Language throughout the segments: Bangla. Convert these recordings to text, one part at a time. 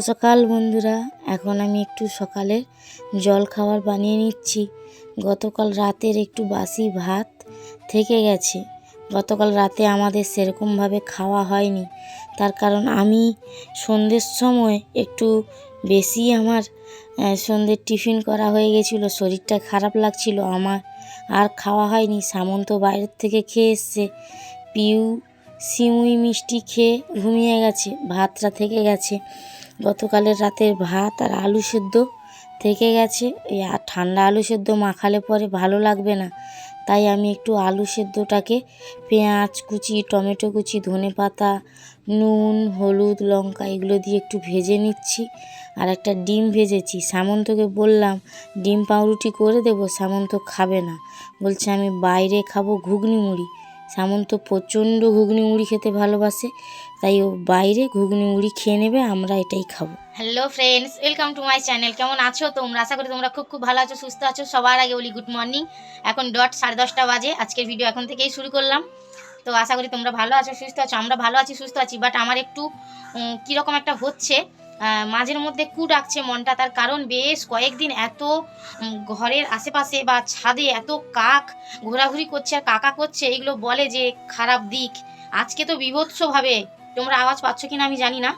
সকাল, বন্ধুরা। এখন আমি একটু সকালে জল খাবার বানিয়ে নিচ্ছি। গতকাল রাতের একটু বাসি ভাত থেকে গেছে। গতকাল রাতে আমাদের সেরকমভাবে খাওয়া হয়নি। তার কারণ আমি সন্ধ্যের সময় একটু বেশি আমার সন্ধ্যের টিফিন করা হয়ে গেছিল। শরীরটা খারাপ লাগছিল, আমার আর খাওয়া হয়নি। সামন্ত বাইরের থেকে খেয়ে এসছে। পিউ সিমুই মিষ্টি খেয়ে ঘুমিয়ে গেছে, ভাতটা থেকে গেছে। গতকালের রাতের ভাত আর আলু সেদ্ধ থেকে গেছে। এই ঠান্ডা আলু সেদ্ধ মাখালে পরে ভালো লাগবে না। তাই আমি একটু আলু সেদ্ধটাকে পেঁয়াজ কুচি, টমেটো কুচি, ধনে পাতা, নুন, হলুদ, লঙ্কা এগুলো দিয়ে একটু ভেজে নিচ্ছি। আর একটা ডিম ভেজেছি। সামন্তকে বললাম, ডিম পাউরুটি করে দেবো, সামন্ত খাবে না। বলছে, আমি বাইরে খাব ঘুগনি মুড়ি। সামন্ত প্রচণ্ড ঘুগনি মুড়ি খেতে ভালোবাসে, তাই ও বাইরে ঘুগনি মুড়ি খেয়ে নেবে, আমরা এটাই খাব। Hello friends welcome to my channel কেমন আছো তোমরা? আশা করি তোমরা খুব খুব ভালো আছো, সুস্থ আছো। সবার আগে বলি গুড মর্নিং এখন ডট সাড়ে দশটা বাজে, আজকের ভিডিও এখন থেকেই শুরু করলাম। তো আশা করি তোমরা ভালো আছো, সুস্থ আছো। আমরা ভালো আছি, সুস্থ আছি বাট আমার একটু কীরকম একটা হচ্ছে মাঝের মধ্যে কু ডাকছে মনটা। তার কারণ বেশ কয়েকদিন এত ঘরের আশেপাশে বা ছাদে এত কাক ঘোরাঘুরি করছে আর কাকা করছে, এগুলো বলে যে, খারাপ দিক। আজকে তো বিভৎসভাবে। তোমরা আওয়াজ পাচ্ছ কিনা আমি জানি না।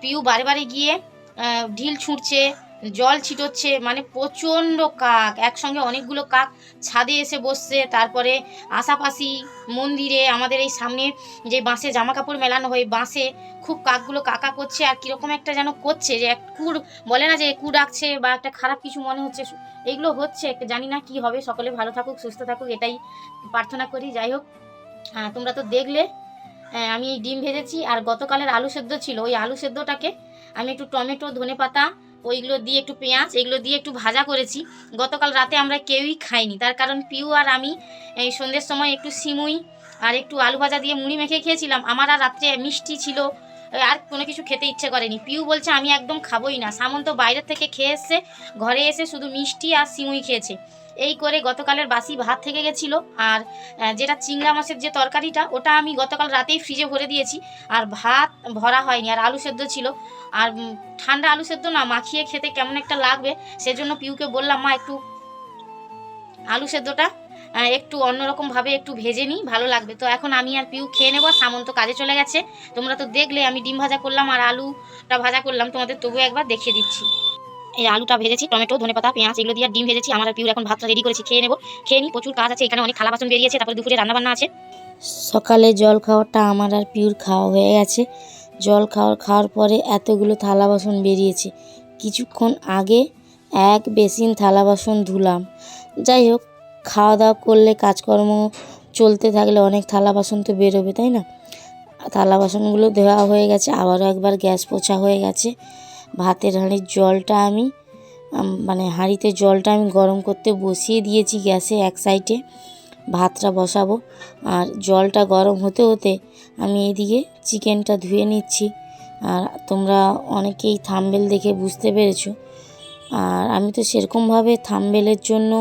পিউ বারে বারে গিয়ে ঢিল ছুঁড়ছে। জল ছিটোচ্ছে মানে প্রচণ্ড কাক। একসঙ্গে অনেকগুলো কাক ছাদে এসে বসছে। তারপরে আশাপাশি মন্দিরে আমাদের এই সামনে যে বাঁশে জামা কাপড় মেলানো হয়, বাঁশে খুব কাকগুলো কাকা করছে। আর কীরকম একটা যেন করছে যে এক কুড় বলে না যে কু ডাকছে বা একটা খারাপ কিছু মনে হচ্ছে। এইগুলো হচ্ছে জানি না কি হবে। সকলে ভালো থাকুক, সুস্থ থাকুক, এটাই প্রার্থনা করি। যাই হোক তোমরা তো দেখলে আমি ডিম ভেজেছি। আর গতকালের আলু সেদ্ধ ছিল। ওই আলু সেদ্ধটাকে আমি একটু টমেটো ধনে পাতা ওইগুলো দিয়ে একটু পেঁয়াজ, এগুলো দিয়ে একটু ভাজা করেছি। গতকাল রাতে আমরা কেউই খাইনি। তার কারণ পিউ আর আমি এই সন্ধ্যের সময় একটু সিমুই আর একটু আলু ভাজা দিয়ে মুড়ি মেখে খেয়েছিলাম। আমার আর রাত্রে মিষ্টি ছিল। আর কোনো কিছু খেতে ইচ্ছে করেনি। পিউ বলছে, আমি একদম খাবোই না। সামন্ত বাইরের থেকে খেয়ে এসছে ঘরে এসে শুধু মিষ্টি আর সিমুই খেয়েছে। এই করে গতকালের বাসি ভাত থেকে গেছিল। আর যেটা চিংড়া মাছের যে তরকারিটা, ওটা আমি গতকাল রাতেই ফ্রিজে ভরে দিয়েছি। আর ভাত ভরা হয়নি, আর আলু সেদ্ধ ছিল। আর ঠান্ডা আলু সেদ্ধ না, মাখিয়ে খেতে কেমন একটা লাগবে, সেজন্য পিউকে বললাম, মা, একটু আলু সেদ্ধটা একটু অন্যরকমভাবে একটু ভেজে নিই, ভালো লাগবে। তো এখন আমি আর পিউ খেয়ে নেব সামন্ত কাজে চলে গেছে। তোমরা তো দেখলে, আমি ডিম ভাজা করলাম আর আলুটা ভাজা করলাম। তোমাদের তবু একবার দেখিয়ে দিচ্ছি। এই আলুটা ভেজেছি, টমেটো, ধনেপাতা, পেঁয়াজ, এগুলো দিয়ে ডিম ভেজেছি। আমার পিউর এখন ভাতটা রেডি করেছি, খেয়ে নেব। খেয়ে নিই, প্রচুর কাজ আছে, এখানে অনেক থালা বাসন বেরিয়েছে, তারপরে দুপুরে রান্নাবান্না আছে। সকালে জল খাওয়াটা আমার আর পিউর খাওয়া হয়ে গেছে। জল খাওয়ার খাওয়ার পরে এতগুলো থালা বাসন বেরিয়েছে। কিছুক্ষণ আগে এক বেসিন থালা বাসন ধুলাম। যাই হোক খাওয়া দাওয়া করলে, কাজকর্ম চলতে থাকলে অনেক থালা বাসন তো বেরোবে, তাই না? থালা বাসনগুলো ধোয়া হয়ে গেছে, আবারও একবার গ্যাস পোছা হয়ে গেছে। ভাতের হাঁড়ির জলটা আমি মানে হাঁড়িতে জলটা আমি গরম করতে বসিয়ে দিয়েছি গ্যাসে এক সাইডে। ভাতটা বসাবো। আর জলটা গরম হতে হতে আমি এদিকে চিকেনটা ধুয়ে নিচ্ছি। আর তোমরা অনেকেই থাম্বেল দেখে বুঝতে পেরেছ। আর আমি তো সেরকমভাবে থাম্বেলের জন্য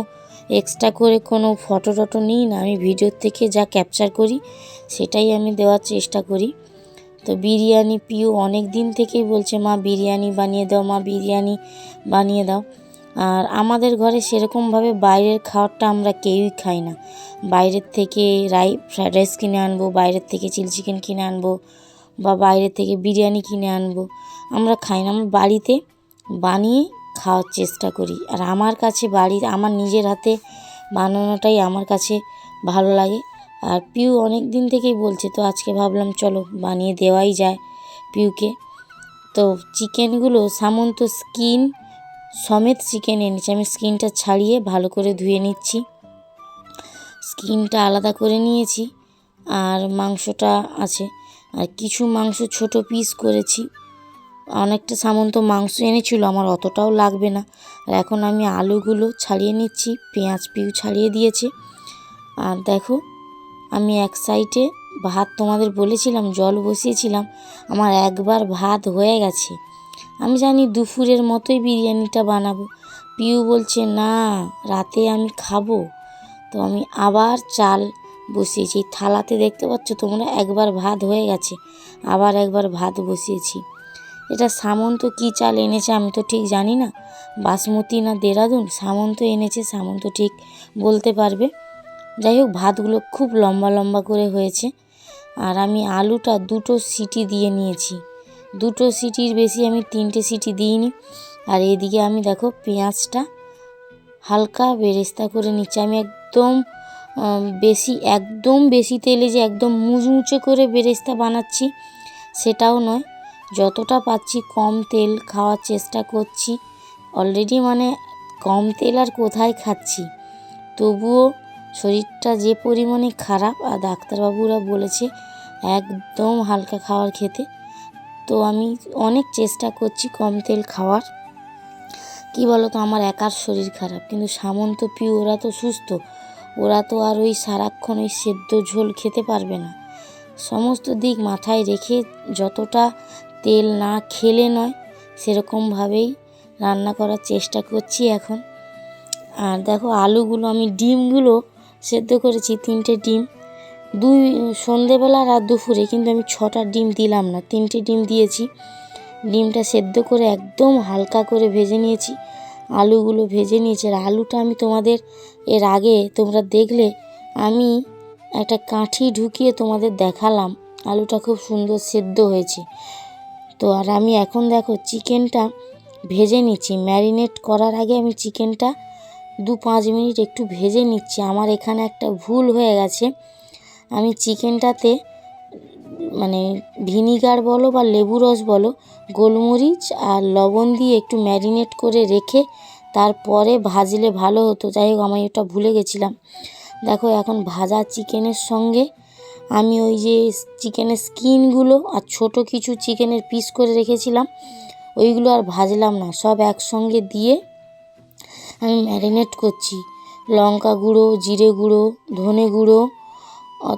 এক্সট্রা করে কোনো ফটো টটো নিই না। আমি ভিডিওর থেকে যা ক্যাপচার করি, সেটাই আমি দেওয়ার চেষ্টা করি। তো বিরিয়ানি পিও অনেক দিন থেকেই বলছে, মা, বিরিয়ানি বানিয়ে দাও, মা, বিরিয়ানি বানিয়ে দাও। আর আমাদের ঘরে সেরকমভাবে বাইরের খাবারটা আমরা কেউই খাই না। বাইরের থেকে রাই ফ্রায়েড রাইস কিনে আনব, বাইরের থেকে চিলি চিকেন কিনে আনব, বা বাইরের থেকে বিরিয়ানি কিনে আনব। আমরা খাই না। আমরা বাড়িতে বানিয়ে খাওয়ার চেষ্টা করি। আর আমার কাছে বাড়ির, আমার নিজের হাতে বানানোটাই আমার কাছে ভালো লাগে। আর পিউ অনেক দিন থেকেই বলছে, তো আজকে ভাবলাম চলো বানিয়ে দেওয়াই যায় পিউকে। তো চিকেনগুলো সামন্ত স্কিন, সমেত চিকেন এনেছি। আমি স্কিনটা ছাড়িয়ে ভালো করে ধুয়ে নিচ্ছি। স্কিনটা আলাদা করে নিয়েছি। আর মাংসটা আছে। আর কিছু মাংস ছোট পিস করেছি। অনেকটা সামন্ত মাংস এনেছিল, আমার অতটাও লাগবে না। আর এখন আমি আলুগুলো ছাড়িয়ে নিচ্ছি, পেঁয়াজ পিউ ছাড়িয়ে দিয়েছে। আর দেখো, আমি এক সাইডে ভাত তোমাদের বলেছিলাম, জল বসিয়েছিলাম, আমার একবার ভাত হয়ে গেছে। আমি জানি দুপুরের মতোই বিরিয়ানিটা বানাবো। পিউ বলছে, না, রাতে আমি খাব। তো আমি আবার চাল বসিয়েছি। থালাতে দেখতে পাচ্ছ তোমরা, একবার ভাত হয়ে গেছে, আবার একবার ভাত বসিয়েছি। এটা সামন্ত কী চাল এনেছে আমি তো ঠিক জানি না। বাসমতি না দেরাদুন? সামন্ত এনেছে, সামন্ত ঠিক বলতে পারবে। যাই হোক, ভাতগুলো খুব লম্বা লম্বা করে হয়েছে। আর আমি আলুটা দুটো সিটি দিয়ে নিয়েছি। দুটো সিটির বেশি আমি তিনটে সিটি দিইনি। আর এদিকে আমি দেখো পেঁয়াজটা হালকা বেরেস্তা করে নিচ্ছি। আমি একদম বেশি একদম বেশি তেলে যে একদম মুচমুচে করে বেরেস্তা বানাচ্ছি, সেটাও নয়। যতটা পাচ্ছি কম তেল খাওয়ার চেষ্টা করছি। অলরেডি মানে কম তেল আর কোথায় খাচ্ছি? তবুও শরীরটা যে পরিমাণে খারাপ, আর ডাক্তারবাবুরা বলেছে একদম হালকা খাবার খেতে। তো আমি অনেক চেষ্টা করছি কম তেল খাওয়ার। কি বলো তো আমার একার শরীর খারাপ, কিন্তু সামন্ত পিউ ওরা তো সুস্থ। ওরা তো আর ওই সারাক্ষণ ওই সেদ্ধ ঝোল খেতে পারবে না। সমস্ত দিক মাথায় রেখে যতটা তেল না খেলে নয়, সেরকমভাবেই রান্না করার চেষ্টা করছি এখন। আর দেখো আলুগুলো, আমি ডিমগুলো সেদ্ধ করেছি, তিনটে ডিম। দুই সন্ধেবেলা আর দুপুরে, কিন্তু আমি ছটা ডিম দিলাম না, তিনটে ডিম দিয়েছি। ডিমটা সেদ্ধ করে একদম হালকা করে ভেজে নিয়েছি, আলুগুলো ভেজে নিয়েছি। আর আলুটা আমি তোমাদের এর আগে তোমরা দেখলে, আমি একটা কাঠি ঢুকিয়ে তোমাদের দেখালাম। আলুটা খুব সুন্দর সেদ্ধ হয়েছে। তো আর আমি এখন দেখো চিকেনটা ভেজে নিচ্ছি। ম্যারিনেট করার আগে আমি চিকেনটা দু পাঁচ মিনিট একটু ভেজে নিচ্ছি। আমার এখানে একটা ভুল হয়ে গেছে। আমি চিকেনটাতে মানে ভিনিগার বলো বা লেবু রস বলো, গোলমরিচ আর লবণ দিয়ে একটু ম্যারিনেট করে রেখে তারপরে ভাজলে ভালো হতো। যাই হোক, আমি ওটা ভুলে গেছিলাম। দেখো, এখন ভাজা চিকেনের সঙ্গে আমি ওই যে চিকেনের স্কিনগুলো আর ছোট কিছু চিকেনের পিস করে রেখেছিলাম, ওইগুলো আর ভাজলাম না, সব একসঙ্গে দিয়ে আমি ম্যারিনেট করছি। লঙ্কা গুঁড়ো, জিরে গুঁড়ো, ধনে গুঁড়ো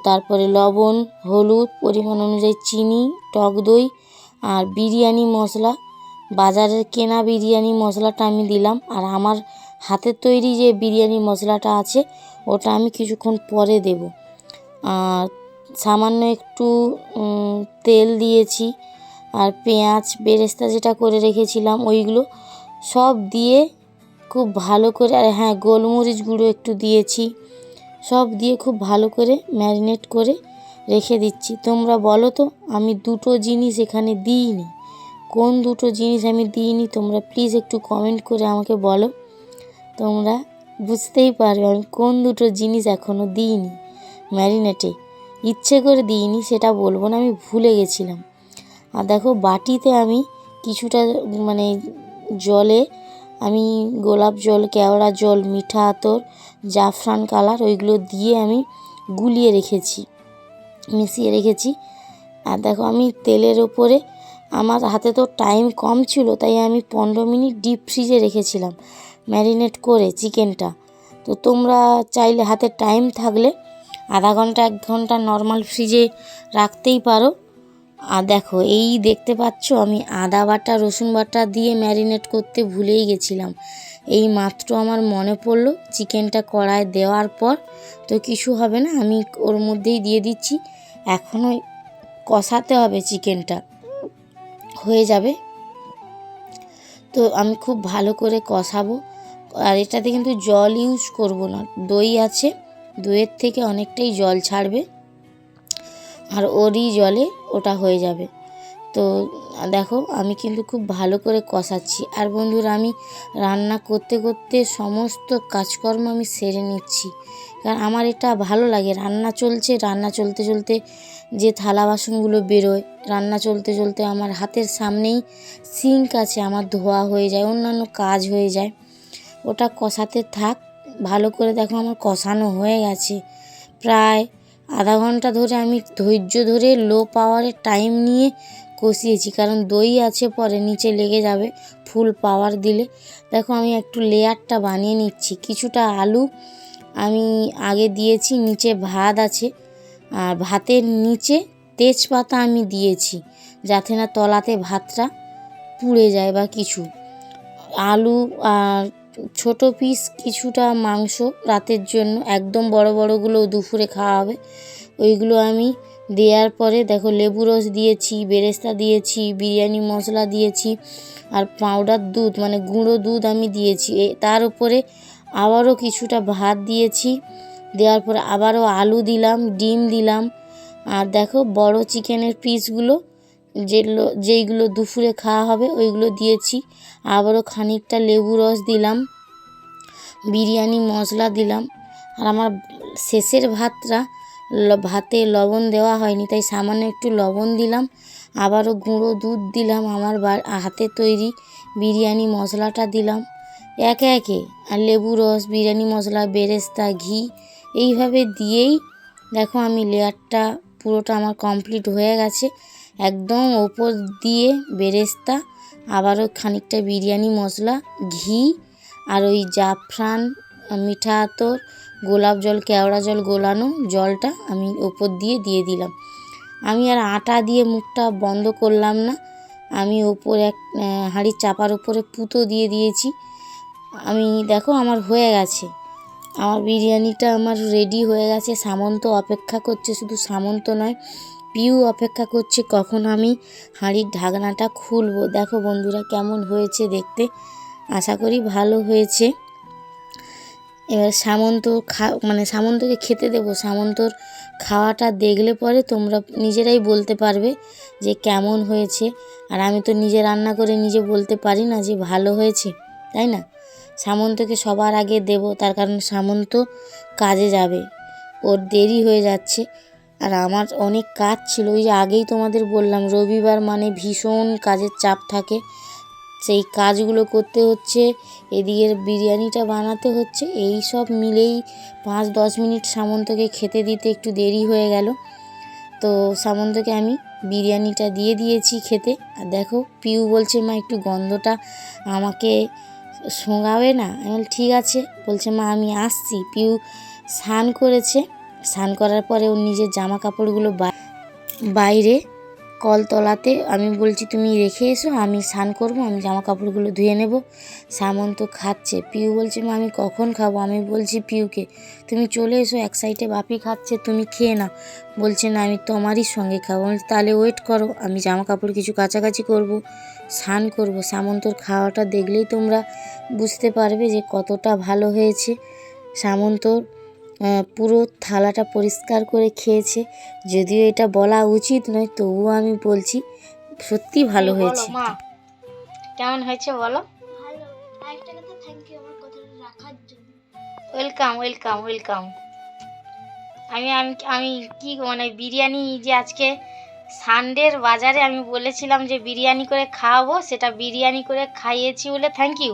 তারপরে লবণ, হলুদ, পরিমাণ অনুযায়ী চিনি, টক দই আর বিরিয়ানি মশলা। বাজারের কেনা বিরিয়ানি মশলাটা আমি দিলাম আর আমার হাতের তৈরি যে বিরিয়ানি মশলাটা আছে, ওটা আমি কিছুক্ষণ পরে দেব। আর সামান্য একটু তেল দিয়েছি আর পেঁয়াজ, বেরেস্তা যেটা করে রেখেছিলাম ওইগুলো সব দিয়ে খুব ভালো করে, আর হ্যাঁ গোলমরিচ গুঁড়ো একটু দিয়েছি, সব দিয়ে খুব ভালো করে ম্যারিনেট করে রেখে দিচ্ছি। তোমরা বলো তো, আমি দুটো জিনিস এখানে দিইনি, কোন দুটো জিনিস আমি দিইনি তোমরা প্লিজ একটু কমেন্ট করে আমাকে বলো, তোমরা বুঝতেই পারবে আমি কোন দুটো জিনিস এখনও দিইনি ম্যারিনেটে। ইচ্ছে করে দিইনি সেটা বলব না, আমি ভুলে গেছিলাম। আর দেখো বাটিতে আমি কিছুটা মানে জলে আমি গোলাপ জল, কেওড়া জল, মিঠা আতর, জাফরান কালার ওইগুলো দিয়ে আমি গুলিয়ে রেখেছি, মিশিয়ে রেখেছি। আর দেখো আমি তেলের ওপরে, আমার হাতে তো টাইম কম ছিল, তাই আমি পনেরো মিনিট ডিপ ফ্রিজে রেখেছিলাম ম্যারিনেট করে চিকেনটা। তো তোমরা চাইলে হাতে টাইম থাকলে আধা ঘণ্টা, এক ঘণ্টা নর্মাল ফ্রিজে রাখতেই পারো। আর দেখো, এই দেখতে পাচ্ছ, আমি আদা বাটা, রসুন বাটা দিয়ে ম্যারিনেট করতে ভুলেই গেছিলাম। এই মাত্র আমার মনে পড়ল, চিকেনটা কড়ায় দেওয়ার পর তো কিছু হবে না, আমি ওর মধ্যেই দিয়ে দিচ্ছি। এখনও কষাতে হবে চিকেনটা, হয়ে যাবে। তো আমি খুব ভালো করে কষাবো। আর এটাতে কিন্তু জল ইউজ করব না, দই আছে। দইয়ের থেকে অনেকটাই জল ছাড়বে আর ওরই জলে ওটা হয়ে যাবে। তো দেখো, আমি কিন্তু খুব ভালো করে কষাচ্ছি। আর বন্ধুরা, আমি রান্না করতে করতে সমস্ত কাজকর্ম আমি সেরে নিচ্ছি। কারণ আমার এটা ভালো লাগে। রান্না চলছে, রান্না চলতে চলতে যে থালা বাসনগুলো বেরোয়, রান্না চলতে চলতে আমার হাতের সামনেই সিঙ্ক আছে, আমার ধোয়া হয়ে যায়, অন্যান্য কাজ হয়ে যায়। ওটা কষাতে থাক। ভালো করে দেখো আমার কষানো হয়ে গেছে। প্রায় আধা ঘণ্টা ধরে আমি ধৈর্য ধরে লো পাওয়ারে টাইম নিয়ে কষিয়েছি, কারণ দই আছে পরে, নিচে লেগে যাবে ফুল পাওয়ার দিলে। দেখো আমি একটু লেয়ারটা বানিয়ে নিচ্ছি, কিছুটা আলু আমি আগে দিয়েছি, নিচে ভাত আছে, আর ভাতের নিচে তেজপাতা আমি দিয়েছি, যাতে না তলাতে ভাতটা পুড়ে যায় বা কিছু। আলু আর ছোট পিস কিছুটা মাংস রাতের জন্য, একদম বড় বড়গুলো দুপুরে খাওয়া হবে। ওইগুলো আমি দেওয়ার পরে দেখো লেবু রস দিয়েছি, বেরেস্তা দিয়েছি, বিরিয়ানি মশলা দিয়েছি, আর পাউডার দুধ মানে গুঁড়ো দুধ আমি দিয়েছি। তার উপরে আবারও কিছুটা ভাত দিয়েছি। দেওয়ার পরে আবারও আলু দিলাম, ডিম দিলাম। আর দেখো বড় চিকেনের পিসগুলো যেগুলো, যেইগুলো দুপুরে খাওয়া হবে, ওইগুলো দিয়েছি। আবারও খানিকটা লেবু রস দিলাম, বিরিয়ানি মশলা দিলাম। আর আমার শেষের ভাতটা ভাতে লবণ দেওয়া হয়নি, তাই সামান্য একটু লবণ দিলাম। আবারও গুঁড়ো দুধ দিলাম আমার হাতে তৈরি বিরিয়ানি মশলাটা দিলাম। একে একে আর লেবু রস, বিরিয়ানি মশলা, বেরেস্তা, ঘি, এইভাবে দিয়েই দেখো আমি লেয়ারটা পুরোটা আমার কমপ্লিট হয়ে গেছে। একদম ওপর দিয়ে বেরেস্তা, আবারও খানিকটা বিরিয়ানি মশলা, ঘি আর ওই জাফরান, মিঠা আতর, গোলাপ জল, কেওড়া জল গোলানো জলটা আমি ওপর দিয়ে দিয়ে দিলাম। আমি আর আটা দিয়ে মুখটা বন্ধ করলাম না। আমি ওপরে এক হাঁড়ির চাপার উপরে পুতো দিয়ে দিয়েছি। আমি, দেখো আমার হয়ে গেছে। আমার বিরিয়ানিটা আমার রেডি হয়ে গেছে। সামন্ত অপেক্ষা করছে। শুধু সামন্ত নয় পিউ অপেক্ষা করছে, কখন আমি হাঁড়ির ঢাকনাটা খুলবো? দেখো বন্ধুরা কেমন হয়েছে দেখতে। আশা করি ভালো হয়েছে। এবার সামন্ত খা মানে সামন্তকে খেতে দেবো। সামন্তর খাওয়াটা দেখলে পরে তোমরা নিজেরাই বলতে পারবে যে কেমন হয়েছে। আর আমি তো নিজে রান্না করে নিজে বলতে পারি না যে ভালো হয়েছে, তাই না? সামন্তকে সবার আগে দেব, তার কারণ সামন্ত কাজে যাবে। ওর দেরি হয়ে যাচ্ছে। আর আমার অনেক কাজ ছিল, ওই যে আগেই তোমাদের বললাম, রবিবার মানে ভীষণ কাজের চাপ থাকে। সেই কাজগুলো করতে হচ্ছে এদিকে বিরিয়ানিটা বানাতে হচ্ছে, এই সব মিলেই পাঁচ দশ মিনিট সামন্তকে খেতে দিতে একটু দেরি হয়ে গেল। তো সামন্তকে আমি বিরিয়ানিটা দিয়ে দিয়েছি খেতে। আর দেখো, পিউ বলছে, মা, একটু গন্ধটা আমাকে শোঙাবে না? আমি ঠিক আছে। বলছে, মা, আমি আসছি। পিউ স্নান করেছে স্নান করার পরে ওর নিজের জামা কাপড়গুলো বাইরে কলতলাতে আমি বলছি, তুমি রেখে এসো, আমি স্নান করব, আমি জামা কাপড়গুলো ধুয়ে নেব। সামন্ত খাচ্ছে। পিউ বলছে, মা, আমি কখন খাব? আমি বলছি, পিউকে, তুমি চলে এসো, এক সাইডে বাপি খাচ্ছে, তুমি খেয়ে নাও। বলছে, না, আমি তোমারই সঙ্গে খাব। তাহলে ওয়েট করো, আমি জামা কাপড় কিছু কাছাকাছি করব, স্নান করব। সামন্তর খাওয়াটা দেখলেই তোমরা বুঝতে পারবে যে কতটা ভালো হয়েছে। সামন্তর পুরো থালাটা পরিষ্কার করে খেয়েছে। যদিও এটা বলা উচিত নয় তবুও আমি বলছি সত্যি ভালো হয়েছে। মা। কেমন হয়েছে বলো? ভালো। আরেকটা কথা থ্যাংক ইউ আমার কথাটা রাখার জন্য। ওয়েলকাম ওয়েলকাম ওয়েলকাম আমি আমি আমি কি মানে বিরিয়ানি যে আজকে সানডের বাজারে আমি বলেছিলাম যে বিরিয়ানি করে খাওয়াবো সেটা বিরিয়ানি করে খাইয়েছি বলে থ্যাংক ইউ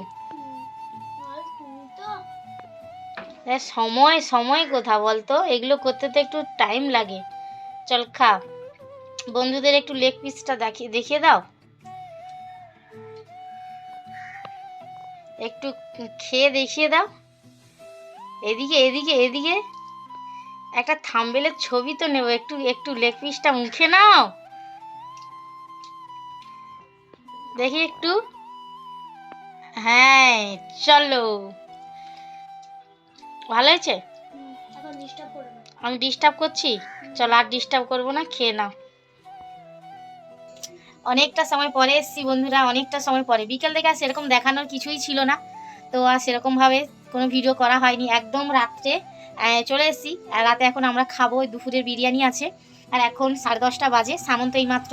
সময় সময় কোথা বলতো? এগুলো করতে তো একটু টাইম লাগে। চল খা। বন্ধুদের একটু লেগ পিসটা দেখিয়ে দেখিয়ে দাও। একটু খেয়ে দেখিয়ে দাও। এদিকে এদিকে এদিকে। একটা থাম্বেলের ছবি তো নেব। একটু একটু লেগ পিসটা মুখে নাও। দেখি একটু। হ্যাঁ চলো। ভালো হয়েছে? আমি ডিস্টার্ব করছি? চল আর ডিস্টার্ব করব না খেয়ে নাও। অনেকটা সময় পরে এসছি বন্ধুরা অনেকটা সময় পরে। বিকেল থেকে আর সেরকম দেখানোর কিছুই ছিল না। তো আর সেরকমভাবে কোনো ভিডিও করা হয়নি। একদম রাত্রে চলে এসেছি। আর রাতে এখন আমরা খাব ওই দুপুরের বিরিয়ানি আছে। আর এখন সাড়ে দশটা বাজে সামন্ত এই মাত্র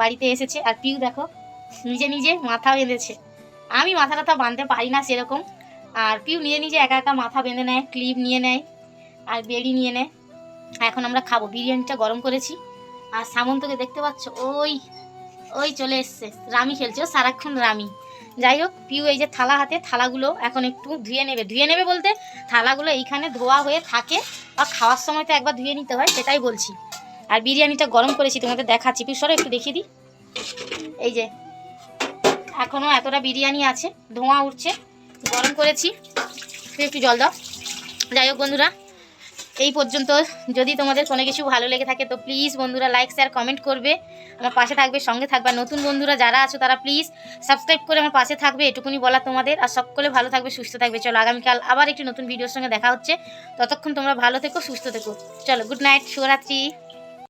বাড়িতে এসেছে। আর পিউ দেখো নিজে নিজে মাথা বেঁধেছে। আমি মাথা টাথা বাঁধতে পারি না সেরকম। আর পিউ নিজে নিজে একা একা মাথা বেঁধে নেয়, ক্লিপ নিয়ে নেয় আর বেড়ি নিয়ে নেয়। এখন আমরা খাব। বিরিয়ানিটা গরম করেছি। আর সামন্তকে দেখতে পাচ্ছ? ওই ওই চলে এসছে। রামি খেলছে। সারাক্ষণ রামি। যাই হোক, পিউ এই যে থালা হাতে, থালাগুলো এখন একটু ধুয়ে নেবে। ধুয়ে নেবে বলতে থালাগুলো এইখানে ধোয়া হয়ে থাকে আর খাওয়ার সময় তো একবার ধুয়ে নিতে হয়, সেটাই বলছি। আর বিরিয়ানিটা গরম করেছি, তোমাদের দেখাচ্ছি। পিউ, সরো একটু দেখিয়ে দিই। এই যে এখনও এতটা বিরিয়ানি আছে, ধোঁয়া উঠছে। গরম করেছি। তুই একটু জল দাও। যাই হোক বন্ধুরা, এই পর্যন্ত। যদি তোমাদের কোনো কিছু ভালো লেগে থাকে, তো প্লিজ বন্ধুরা লাইক শেয়ার কমেন্ট করবে। আমার পাশে থাকবে, সঙ্গে থাকবে। নতুন বন্ধুরা যারা আছো, তারা প্লিজ সাবস্ক্রাইব করে আমার পাশে থাকবে। এটুকুনি বলা তোমাদের। আর সকলে ভালো থাকবে, সুস্থ থাকবে। চলো, আগামীকাল আবার একটি নতুন ভিডিওর সঙ্গে দেখা হচ্ছে। ততক্ষণ তোমরা ভালো থেকো, সুস্থ থেকো। চলো গুড নাইট শুভরাত্রি।